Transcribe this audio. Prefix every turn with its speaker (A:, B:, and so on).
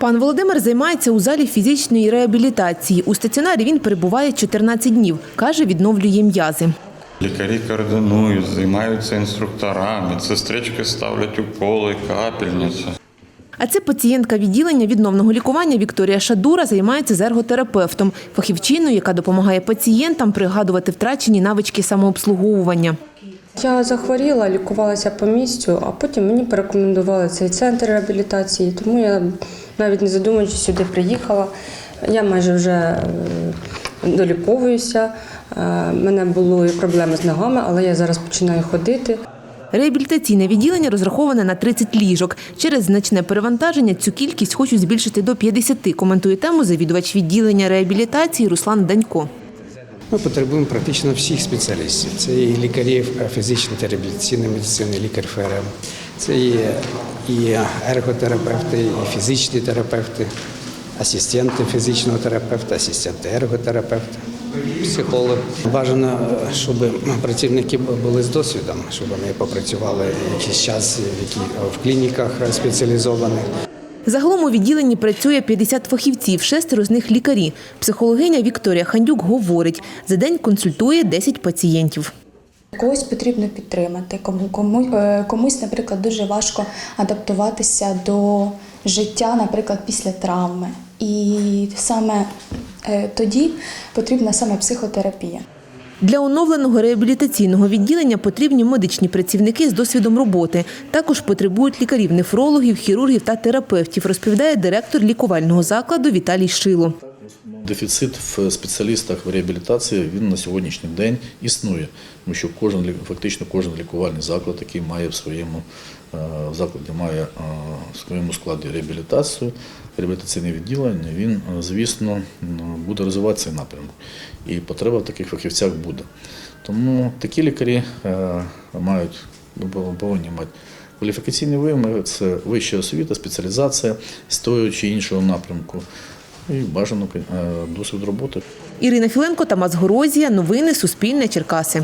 A: Пан Володимир займається у залі фізичної реабілітації. У стаціонарі він перебуває 14 днів. Каже, відновлює м'язи.
B: Лікарі координують, займаються інструкторами, медсестрички ставлять уколи, капельниці.
A: А це пацієнтка відділення відновного лікування Вікторія Шадура займається з ерготерапевтом, фахівчиною, яка допомагає пацієнтам пригадувати втрачені навички самообслуговування.
C: Я захворіла, лікувалася по місцю, а потім мені порекомендували цей центр реабілітації, тому я навіть не задумуючись сюди приїхала. Я майже вже е, доліковуюся. Е, У мене були проблеми з ногами, але я зараз починаю ходити.
A: Реабілітаційне відділення розраховане на 30 ліжок. Через значне перевантаження цю кількість хочуть збільшити до 50, коментує тему завідувач відділення реабілітації Руслан Данько.
D: Ми потребуємо практично всіх спеціалістів. Це і лікарів фізичної та реабілітаційної медицини, лікар ФРМ, це є і ерготерапевти, і фізичні терапевти, асистенти фізичного терапевта, асистенти ерготерапевта, психолог. Бажано, щоб працівники були з досвідом, щоб вони попрацювали якийсь час в клініках спеціалізованих.
A: Загалом у відділенні працює 50 фахівців, шестеро з них лікарі. Психологиня Вікторія Хандюк говорить, за день консультує 10 пацієнтів.
E: Когось потрібно підтримати, кому, кому е, комусь, наприклад, дуже важко адаптуватися до життя, наприклад, після травми. І саме е, тоді потрібна саме психотерапія.
A: Для оновленого реабілітаційного відділення потрібні медичні працівники з досвідом роботи. Також потребують лікарів-нефрологів, хірургів та терапевтів, розповідає директор лікувального закладу Віталій Шило.
F: Дефіцит в спеціалістах в реабілітації він на сьогоднішній день існує, тому що кожен фактично кожен лікувальний заклад, який має в своєму е, закладі, має е, в своєму складі реабілітацію, реабілітаційне відділення, він, е, звісно, буде розвивати цей напрямок. І потреба в таких фахівцях буде. Тому такі лікарі мають повинні мати кваліфікаційні вимоги, це вища освіта, спеціалізація з того чи іншого напрямку. І бажано е, досвід роботи.
A: Ірина Філенко, Тамас Горозія. Новини Суспільне. Черкаси.